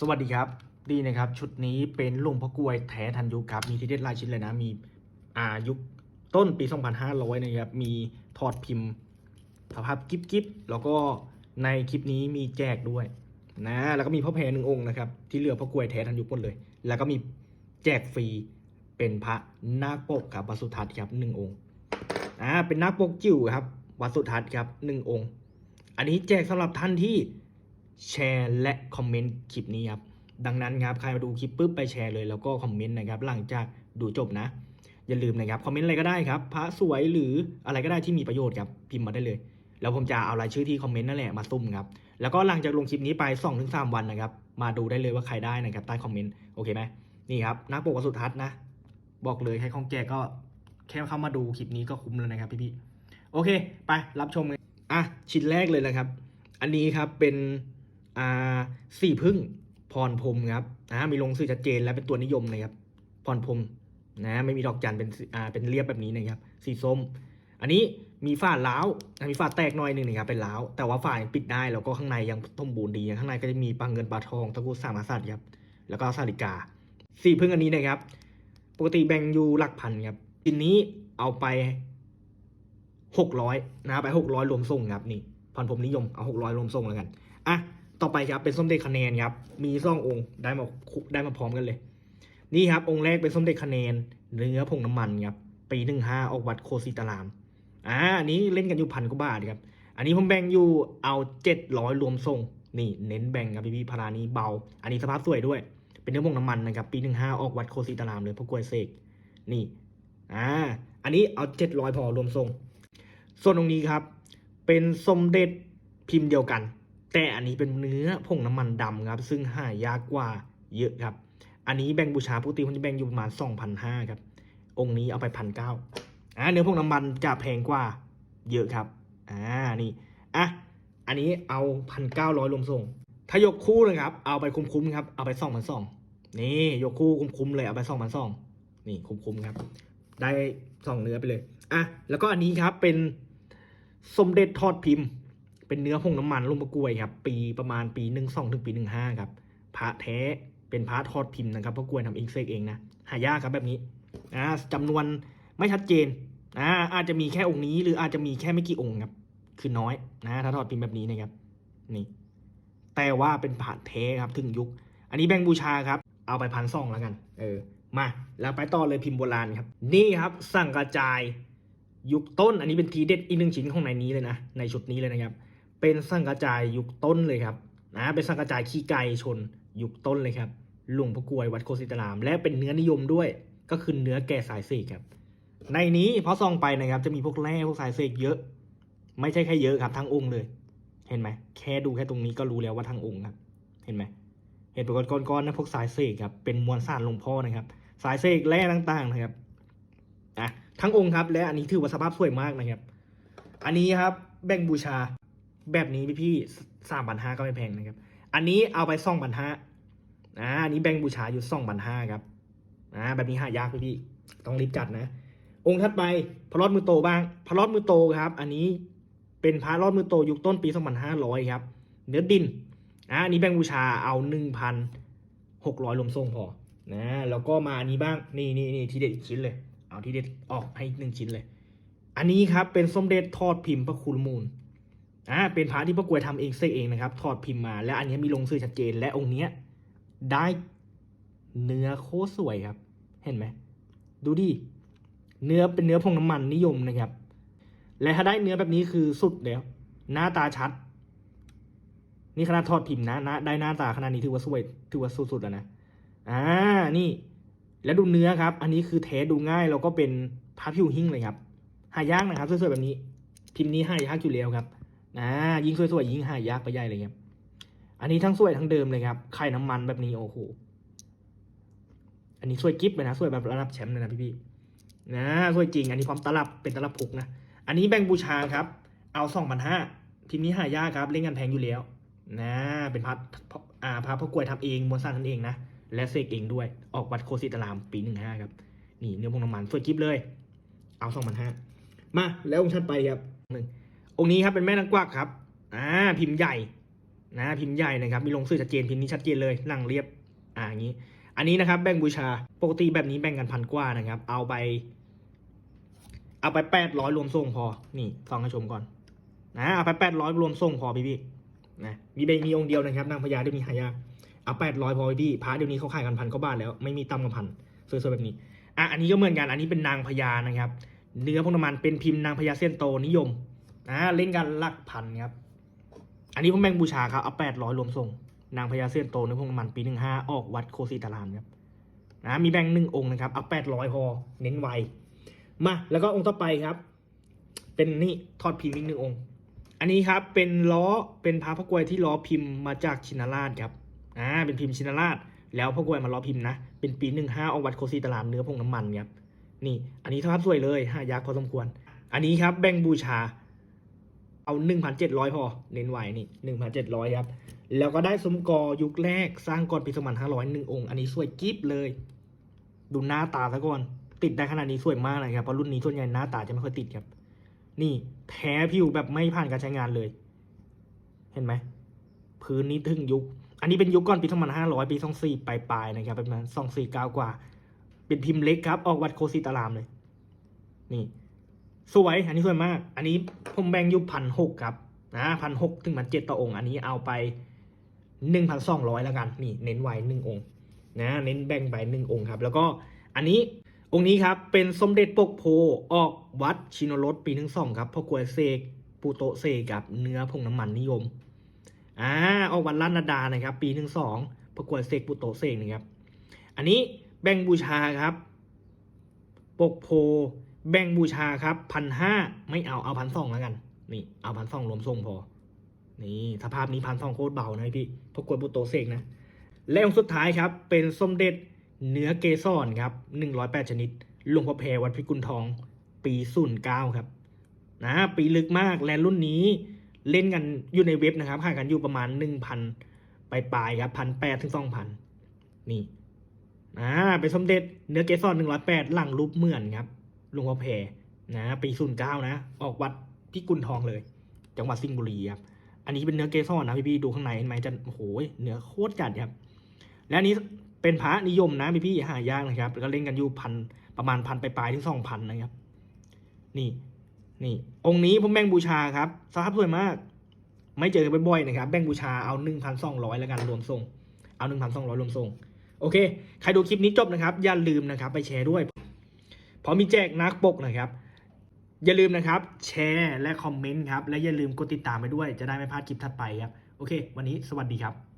สวัสดีครับดีนะครับ ชุดนี้เป็นลวงพ่อกวยแท้ทันยุคครับ มีที่เด็ดลายชิ้นเลยนะ มีอายุต้นปี 2500 นะครับ มีถอดพิมพ์สภาพกิ๊บกิ๊บแล้วก็ในคลิปนี้มีแจกด้วยนะ แล้วก็มีพ่อแพรหนึ่งองค์นะครับ ที่เหลือพ่อกวยแท้ทันยุคหมดเลย แล้วก็มีแจกฟรีเป็นพระนาคปกครับวัสุทัศน์ครับหนึ่งองค์อ่าเป็นนาคปกจิ๋วครับวัสุทัศน์ครับหนึ่งองค์ อันนี้แจกสำหรับท่านที่ แชร์และคอมเมนต์คลิปนี้ครับ ดังนั้นครับใครมาดูคลิปปุ๊บไปแชร์เลยแล้วก็คอมเมนต์นะครับหลังจากดูจบนะ อย่าลืมนะครับคอมเมนต์อะไรก็ได้ครับพระสวยหรืออะไรก็ได้ที่มีประโยชน์ครับพิมพ์มาได้เลย แล้วผมจะเอารายชื่อที่คอมเมนต์นั่นแหละมาซุ่มครับแล้วก็หลังจากลงคลิปนี้ไป2อถึงสวันนะครับมาดูได้เลยว่าใครได้นะครับใต้คอมเมนต์โอเคไหมนี่ครับน้าปกวัดสุทัศน์นะ บอกเลยให้ของแจกก็แค่เข้ามาดูคลิปนี้ก็คุ้มแล้วนะครับพี่ๆโอเค ไปรับชมกันอะชิ้นแรกเลยนะครับ อันนี้ครับเป็น อ่าสี่พึ่งพรพรมครับอ่ามีลงสื่อชัดเจนและเป็นตัวนิยมนะครับพรพรมนะไม่มีดอกจันเป็นอ่าเป็นเรียบแบบนี้นะครับ สีส้ม อันนี้มีฝ้าล้าวมีฝ้าแตกหน่อยหนึ่งนะครับเป็นล้าวแต่ว่าฝ้ายังปิดได้แล้วก็ข้างในยังสมบูรณ์ดีข้างในก็จะมีปลาเงินปลาทองตะกุสามกษัตริย์ครับแล้วก็สาลิกาสี่พึ่งอันนี้นะครับ ปกติแบ่งอยู่หลักพันครับทีนี้เอาไปหกร้อยนะครับไปหกร้อยรวมส่งครับนี่พันผมนิยมเอาหกร้อยรวมส่งแล้วกันอะ ต่อไปครับเป็นส้มเด็จคะแนนครับมีสององค์ได้มาได้มาพร้อมกันเลย นี่ครับองค์แรกเป็นส้มเด็จคะแนนเนื้อผงน้ำมันครับปีหนึ่งห้าออกวัดโคสิตารามอ่าอันนี้เล่นกันอยู่พันกว่าบาทครับอันนี้ผมแบ่งอยู่เอาเจ็ดร้อยรวมส่งนี่เน้นแบ่งครับพี่พี่พารานี้เบา อันนี้สภาพสวยด้วย เป็นเนื้อผงน้ำมันนะครับปีหนึ่งห้าออกวัดโคสิตารามเลยพวกกล้วยเสกนี่อ่าอันนี้เอาเจ็ดร้อยพอรวมทรงส่วนตรงนี้ครับ เป็นสมเด็จพิมพ์เดียวกัน แต่อันนี้เป็นเนื้อผงน้ำมันดำครับ ซึ่งหายากกว่าเยอะครับ อันนี้แบ่งบูชาปกติผมจะแบ่งอยู่ประมาณสองพันห้าครับ องค์นี้เอาไปพันเก้าอ่าเนื้อผงน้ำมันจะแพงกว่าเยอะครับ อ่า นี่ อะ อันนี้เอาพันเก้าร้อยรวมส่ง ถ้ายกคู่นะครับ เอาไปคุ้มๆครับ เอาไปสองพันสอง นี่ยกคู่คุ้มๆเลย เอาไปสองพันสอง นี่คุ้มๆครับ ได้สองเนื้อไปเลย อะ แล้วก็อันนี้ครับเป็นสมเด็จทอดพิมพ์ เป็นเนื้อผงน้ำมันลงมะกรวยครับ ปีประมาณปีหนึ่งสองถึงปีหนึ่งห้าครับพระแท้เป็นพระทอดพิมพ์นะครับเพราะกล้วยทำเองเสกเองนะหายากครับแบบนี้อ่าจำนวนไม่ชัดเจนอ่าอาจจะมีแค่องค์นี้ หรืออาจจะมีแค่ไม่กี่องค์ครับ คือน้อยนะถ้าทอดพิมพ์แบบนี้นะครับ นี่ แต่ว่าเป็นพระแท้ครับถึงยุค อันนี้แบ่งบูชาครับ เอาไปพันสองแล้วกัน เออมาแล้วไปต่อเลยพิมพ์โบราณครับ นี่ครับสั่งกระจายยุคต้นอันนี้เป็นทีเด็ดอีกหนึ่งชิ้นของในนี้เลยนะในชุดนี้เลยนะครับ เป็นสังกระจายยุคต้นเลยครับนะเป็นสังกระจายขี้ไก่ชนยุคต้นเลยครับหลวงพ่อกลวยวัดโคสิตราม และเป็นเนื้อนิยมด้วย ก็คือเนื้อแก่สายเสกครับ ในนี้พอส่องไปนะครับ จะมีพวกแร่พวกสายเสกเยอะ ไม่ใช่แค่เยอะครับทั้งองค์เลย เห็นไหมแค่ดูแค่ตรงนี้ก็รู้แล้วว่าทั้งองค์ครับ เห็นไหมเห็นเป็นก้อนๆนะพวกสายเสกครับเป็นมวลสารหลวงพ่อนะครับ สายเสกแร่ต่างๆนะครับอะทั้งองค์ครับ และอันนี้ถือว่าสภาพสวยมากนะครับ อันนี้ครับแบ่งบูชา แบบนี้พี่ๆสามพันห้าก็ไม่แพงนะครับ อันนี้เอาไปสองพันห้าอ่าอันนี้แบงบูชาอยู่สองพันห้าครับอ่าแบบนี้หายากพี่ๆต้องรีบจัดนะ องค์ถัดไปพระรอดมือโตบ้างพระรอดมือโตครับ อันนี้เป็นพระรอดมือโตยุคต้นปี2500ครับ เนื้อดินอ่าอันนี้แบงบูชาเอา1,600รวมส่งพอนะแล้วก็มาอันนี้บ้างนี่นี่นี่ทีเด็ดอีกชิ้นเลย เอาทีเด็ดออกให้หนึ่งชิ้นเลย อันนี้ครับเป็นสมเด็จทอดพิมพ์พระคุณมูล อ่าเป็นพระที่พระกวยทำเองเสกเองนะครับ ถอดพิมพ์มาและอันนี้มีลงชื่อชัดเจน และองค์เนี้ยได้เนื้อโคตรสวยครับ เห็นไหมดูดิเนื้อเป็นเนื้อพงน้ำมันนิยมนะครับ และถ้าได้เนื้อแบบนี้คือสุดแล้ว หน้าตาชัด นี่ขนาดทอดพิมพ์นะนะได้หน้าตาขนาดนี้ถือว่าสวยถือว่าสุดๆแล้วนะอ่านี่ แล้วดูเนื้อครับ อันนี้คือเทสดูง่ายแล้วก็เป็นพาผิวหิ้งเลยครับหายากนะครับสวยๆแบบนี้ พิมพ์นี้หายากอยู่แล้วครับ อ่ายิ่งสวยๆยิ่งหายากไปใหญ่เลยครับอันนี้ทั้งสวยทั้งเดิมเลยครับไข่น้ำมันแบบนี้โอ้โหอันนี้สวยกิ๊บเลยนะสวยแบบระดับแชมป์เลยนะพี่ๆนะสวยจริง อันนี้พร้อมตลับเป็นตลับพุกนะอันนี้แบ่งบูชาครับ เอาสองพันห้าพิมนี้หายากครับ เล่นกันแพงอยู่แล้วนะเป็นพัดอ่าพระพ่อกล้วยทำเองมวลสารทำเองนะและเสกเองด้วยออกวัดโคสิตารามปีหนึ่งห้าครับนี่เนื้อพงน้ำมันสวยกิ๊บเลย เอาสองพันห้ามาแล้วองค์ชัดไปครับหนึ่ง องค์นี้ครับเป็นแม่นางกวักครับอ่าพิมพ์ใหญ่นะพิมพ์ใหญ่นะครับมีลงสื่อชัดเจนพิมพ์นี้ชัดเจนเลยหลังเรียบอ่าอย่างนี้ อันนี้นะครับแบ่งบูชาปกติแบบนี้แบ่งกันพันกว่านะครับ เอาไป เอาไปแปดร้อยรวมส่งพอนี่ฟังให้ชมก่อนนะเอาไปแปดร้อยรวมส่งพอพี่พี่นะมีใบมีองค์เดียวนะครับนางพญาเดี๋ยวนี้หายากเอาแปดร้อยพอพี่พระเดี๋ยวนี้เขาขายกันพันกว่าบาทแล้วไม่มีต่ำกว่าพันสวยๆแบบนี้อะอันนี้ก็เหมือนกันอันนี้เป็นนางพญานะครับ เนื้อพวกน้ำมันเป็นพิมพ์นางพญาเส้นโตนิยม นะเล่นกันหลักพันครับ อันนี้ผมแบ่งบูชาครับเอาแปดร้อยรวมส่ง นางพญาเส้นโตเนื้อพวกน้ำมันปีหนึ่งห้าออกวัดโคสีตารามครับนะมีแบ่งหนึ่งองค์นะครับ เอาแปดร้อยพอเน้นไวมาแล้วก็องค์ต่อไปครับ เป็นนี่ทอดพิมพ์อีกหนึ่งองค์ อันนี้ครับเป็นล้อเป็นพระพระกวยที่ล้อพิมพ์มาจากชินราชครับอ่าเป็นพิมพ์ชินราช แล้วพระกวยมาล้อพิมพ์นะเป็นปีหนึ่งห้าออกวัดโคสีตารามเนื้อพวกน้ำมันครับนี่ อันนี้ภาพสวยเลยหายากพอสมควร อันนี้ครับแบ่งบูชา เอาหนึ่งพันเจ็ดร้อยพอ เน้นไหวนี่หนึ่งพันเจ็ดร้อยครับ แล้วก็ได้สมกอยุคแรกสร้างก่อนปีสองพันห้าร้อยหนึ่งองค์ อันนี้สวยกิ๊บเลย ดูหน้าตาซะก่อน ติดได้ขนาดนี้สวยมากเลยครับ เพราะรุ่นนี้ส่วนใหญ่หน้าตาจะไม่ค่อยติดครับ นี่แท้ผิวแบบไม่ผ่านการใช้งานเลย เห็นไหม พื้นนี้ถึงยุค อันนี้เป็นยุคก่อนปีสองพันห้าร้อยปีสองสี่ปลายๆนะครับ ประมาณสองสี่เก้ากว่า เป็นพิมพ์เล็กครับ ออกวัดโคสิตารามเลย นี่ สวย อันนี้สวยมาก อันนี้ผมแบ่งอยู่พันหกครับนะพันหกถึงพันเจ็ดต่อองค์ อันนี้เอาไปหนึ่งพันสองร้อยแล้วกัน นี่เน้นไว้หนึ่งองค์นะเน้นแบ่งไปหนึ่งองค์ครับ แล้วก็อันนี้องค์นี้ครับเป็นสมเด็จปกโพออกวัดชินรสปีหนึ่งสองครับพ่อกวยเสกปูโตเสกกับเนื้อพงน้ำมันนิยมอ่าออกวัดล้านนาดานะครับ ปีหนึ่งสองพ่อกวยเสกปูโตเสกนะครับ อันนี้แบ่งบูชาครับ ปกโพ แบ่งบูชาครับพันห้าไม่เอาเอาพันสองแล้วกัน นี่เอาพันสองรวมส่งพอ นี่สภาพนี้พันสองโคตรเบานะพี่พกกวยปุโตเสกนะ และองค์สุดท้ายครับ เป็นสมเด็จเนื้อเกสรครับหนึ่งร้อยแปดชนิดหลวงพ่อแพรวัดพิกุลทอง ปีศูนย์เก้าครับ นะ ปีลึกมากและรุ่นนี้เล่นกันอยู่ในเว็บนะครับห่างกันอยู่ประมาณหนึ่งพันปลายๆครับพันแปดถึงสองพันนี่อ่าเป็นสมเด็จเนื้อเกสรหนึ่งร้อยแปดหลังรูปเหมือนครับ ลวงพ่อแพรนะปีศูนย์เก้านะ ออกวัดพิกุลทองเลย จังหวัดสิงห์บุรีครับอันนี้เป็นเนื้อเกสรนะพี่พี่ดูข้างในเห็นไหมจะโอ้โหเนื้อโคตรจัดครับ และนนี้เป็นพระนิยมนะพี่พี่หายากนะครับแล้วก็เล่นกันอยู่พันประมาณพันปลายๆถึงสองพันนะครับ นี่นี่องค์นี้ผมแบ่งบูชาครับสภาพสวยมาก ไม่เจอกันบ่อยๆนะครับ แบ่งบูชาเอาหนึ่งพันสองร้อยแล้วกันรวมส่งเอาหนึ่งพันสองร้อยรวมส่งโอเค ใครดูคลิปนี้จบนะครับ อย่าลืมนะครับ ไปแชร์ด้วย พราะมีแจกนักปกนะครับ อย่าลืมนะครับ แชร์และคอมเมนต์ครับ และอย่าลืมกดติดตามไปด้วยจะได้ไม่พลาดคลิปถัดไปครับ โอเค วันนี้สวัสดีครับ